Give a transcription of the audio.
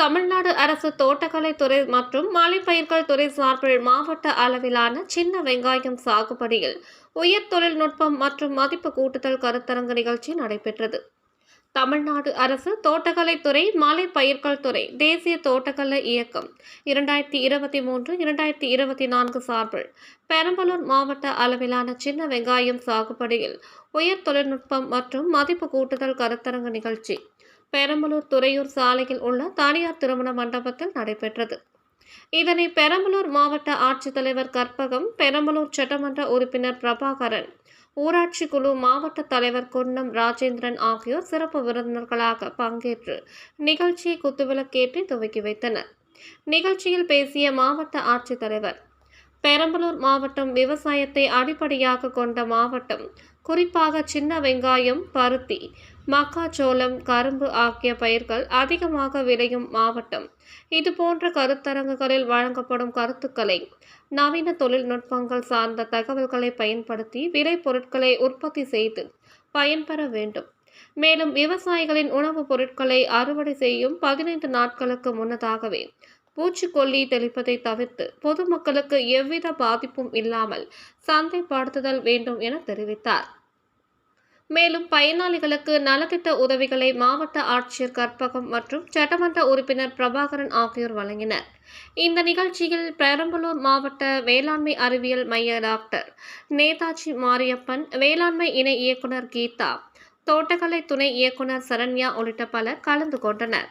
தமிழ்நாடு அரசு தோட்டக்கலைத்துறை மற்றும் மலைப்பயிர்கள் துறை சார்பில் மாவட்ட அளவிலான சின்ன வெங்காயம் சாகுபடியில் உயர் தொழில்நுட்பம் மற்றும் மதிப்பு கூட்டுதல் கருத்தரங்கு நிகழ்ச்சி நடைபெற்றது. தமிழ்நாடு அரசு தோட்டக்கலைத்துறை மலை பயிர்கள் துறை தேசிய தோட்டக்கலை இயக்கம் இரண்டாயிரத்தி இருபத்தி மூன்று இரண்டாயிரத்தி இருபத்தி நான்கு சார்பில் பெரம்பலூர் மாவட்ட அளவிலான சின்ன வெங்காயம் சாகுபடியில் உயர் தொழில்நுட்பம் மற்றும் மதிப்பு கூட்டுதல் கருத்தரங்கு நிகழ்ச்சி பெரம்பலூர் துறையூர் சாலையில் உள்ள தனியார் திருமண மண்டபத்தில் நடைபெற்றது. இதனை பெரம்பலூர் மாவட்ட ஆட்சித்தலைவர் கற்பகம் பெரம்பலூர் சட்டமன்ற உறுப்பினர் பிரபாகரன் ஊராட்சி குழு மாவட்ட தலைவர் குன்னம் ராஜேந்திரன் ஆகியோர் சிறப்பு விருந்தினர்களாக பங்கேற்று நிகழ்ச்சியை குத்துவிளக்கேற்றி துவக்கி வைத்தனர். நிகழ்ச்சியில் பேசிய மாவட்ட ஆட்சித்தலைவர் பெரம்பலூர் மாவட்டம் விவசாயத்தை அடிப்படையாக கொண்ட மாவட்டம் குறிப்பாக சின்ன வெங்காயம் பருத்தி மக்காச்சோளம் கரும்பு ஆகிய பயிர்கள் அதிகமாக விளையும் மாவட்டம். இது போன்ற கருத்தரங்குகளில் வழங்கப்படும் கருத்துக்களை நவீன தொழில்நுட்பங்கள் சார்ந்த தகவல்களை பயன்படுத்தி விளை பொருட்களை உற்பத்தி செய்து பயன்பெற வேண்டும். மேலும் விவசாயிகளின் உணவுப் பொருட்களை அறுவடை செய்யும் பதினைந்து நாட்களுக்கு முன்னதாகவே பூச்சிக்கொல்லி தெளிப்பதை தவிர்த்து பொதுமக்களுக்கு எவ்வித பாதிப்பும் இல்லாமல் சந்தைப்படுத்துதல் வேண்டும் என தெரிவித்தார். மேலும் பயனாளிகளுக்கு நலத்திட்ட உதவிகளை மாவட்ட ஆட்சியர் கற்பகம் மற்றும் சட்டமன்ற உறுப்பினர் பிரபாகரன் ஆகியோர் வழங்கினர். இந்த நிகழ்ச்சியில் பெரம்பலூர் மாவட்ட வேளாண்மை அறிவியல் மைய டாக்டர் நேதாஜி மாரியப்பன் வேளாண்மை இணை இயக்குனர் கீதா தோட்டக்கலை துணை இயக்குனர் சரண்யா உள்ளிட்ட பலர் கலந்து கொண்டனர்.